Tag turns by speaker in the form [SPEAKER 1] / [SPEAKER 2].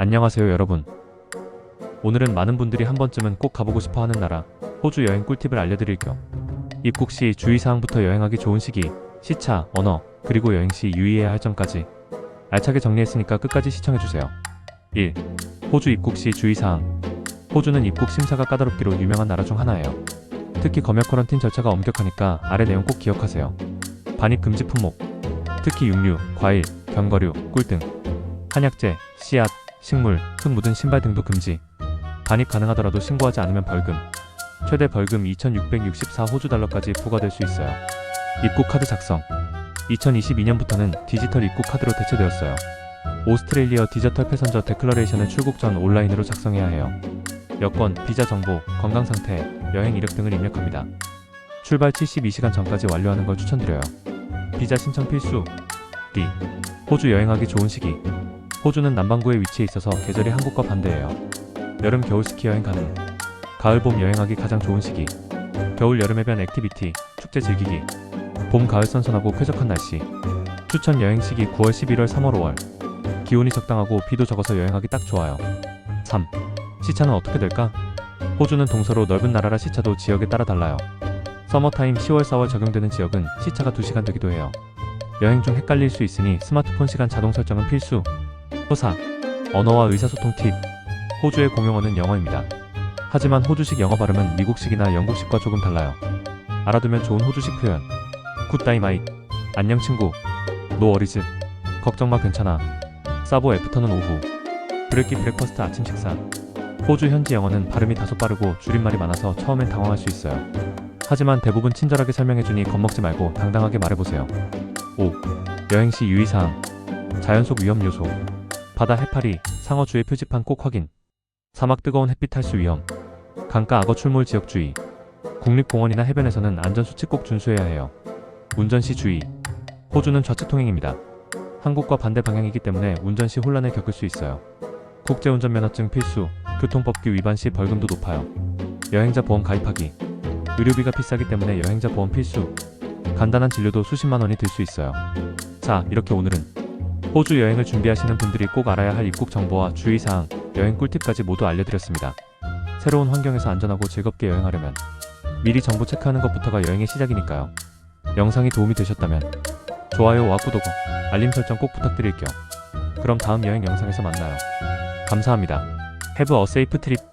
[SPEAKER 1] 안녕하세요 여러분. 오늘은 많은 분들이 한 번쯤은 꼭 가보고 싶어 하는 나라, 호주 여행 꿀팁을 알려드릴 겸 입국 시 주의사항부터 여행하기 좋은 시기, 시차, 언어, 그리고 여행 시 유의해야 할 점까지 알차게 정리했으니까 끝까지 시청해주세요. 1. 호주 입국 시 주의사항 호주는 입국 심사가 까다롭기로 유명한 나라 중 하나예요. 특히 검역 커런틴 절차가 엄격하니까 아래 내용 꼭 기억하세요. 반입 금지 품목 특히 육류, 과일, 견과류, 꿀 등 한약재, 씨앗, 식물, 흙 묻은 신발 등도 금지. 반입 가능하더라도 신고하지 않으면 벌금. 최대 벌금 2,664 호주 달러까지 부과될 수 있어요. 입국 카드 작성. 2022년부터는 디지털 입국 카드로 대체되었어요. 오스트레일리아 디지털 패선저 데클러레이션을 출국 전 온라인으로 작성해야 해요. 여권, 비자 정보, 건강 상태, 여행 이력 등을 입력합니다. 출발 72시간 전까지 완료하는 걸 추천드려요. 비자 신청 필수. D. 호주 여행하기 좋은 시기. 호주는 남반구에 위치해 있어서 계절이 한국과 반대예요. 여름 겨울 스키 여행 가능. 가을 봄 여행하기 가장 좋은 시기. 겨울 여름 해변 액티비티, 축제 즐기기. 봄 가을 선선하고 쾌적한 날씨. 추천 여행 시기 9월 11월 3월 5월. 기온이 적당하고 비도 적어서 여행하기 딱 좋아요. 3. 시차는 어떻게 될까? 호주는 동서로 넓은 나라라 시차도 지역에 따라 달라요. 서머타임 10월 4월 적용되는 지역은 시차가 2시간 되기도 해요. 여행 중 헷갈릴 수 있으니 스마트폰 시간 자동 설정은 필수. 호사, 언어와 의사소통 팁. 호주의 공용어는 영어입니다. 하지만 호주식 영어 발음은 미국식이나 영국식과 조금 달라요. 알아두면 좋은 호주식 표현. 굿다이 마이. 안녕 친구. 노 어리즈. 걱정 마 괜찮아. 사보 애프터는 오후. 브레키 브렉퍼스트 아침 식사. 호주 현지 영어는 발음이 다소 빠르고 줄임말이 많아서 처음엔 당황할 수 있어요. 하지만 대부분 친절하게 설명해주니 겁먹지 말고 당당하게 말해보세요. 5. 여행 시 유의사항. 자연 속 위험 요소. 바다 해파리, 상어주의 표지판 꼭 확인. 사막 뜨거운 햇빛 탈수 위험. 강가 악어 출몰 지역 주의. 국립공원이나 해변에서는 안전수칙 꼭 준수해야 해요. 운전 시 주의. 호주는 좌측 통행입니다. 한국과 반대 방향이기 때문에 운전 시 혼란을 겪을 수 있어요. 국제운전면허증 필수. 교통법규 위반 시 벌금도 높아요. 여행자 보험 가입하기. 의료비가 비싸기 때문에 여행자 보험 필수. 간단한 진료도 수십만 원이 들 수 있어요. 자, 이렇게 오늘은 호주 여행을 준비하시는 분들이 꼭 알아야 할 입국 정보와 주의사항, 여행 꿀팁까지 모두 알려드렸습니다. 새로운 환경에서 안전하고 즐겁게 여행하려면 미리 정보 체크하는 것부터가 여행의 시작이니까요. 영상이 도움이 되셨다면 좋아요와 구독, 알림 설정 꼭 부탁드릴게요. 그럼 다음 여행 영상에서 만나요. 감사합니다. Have a safe trip.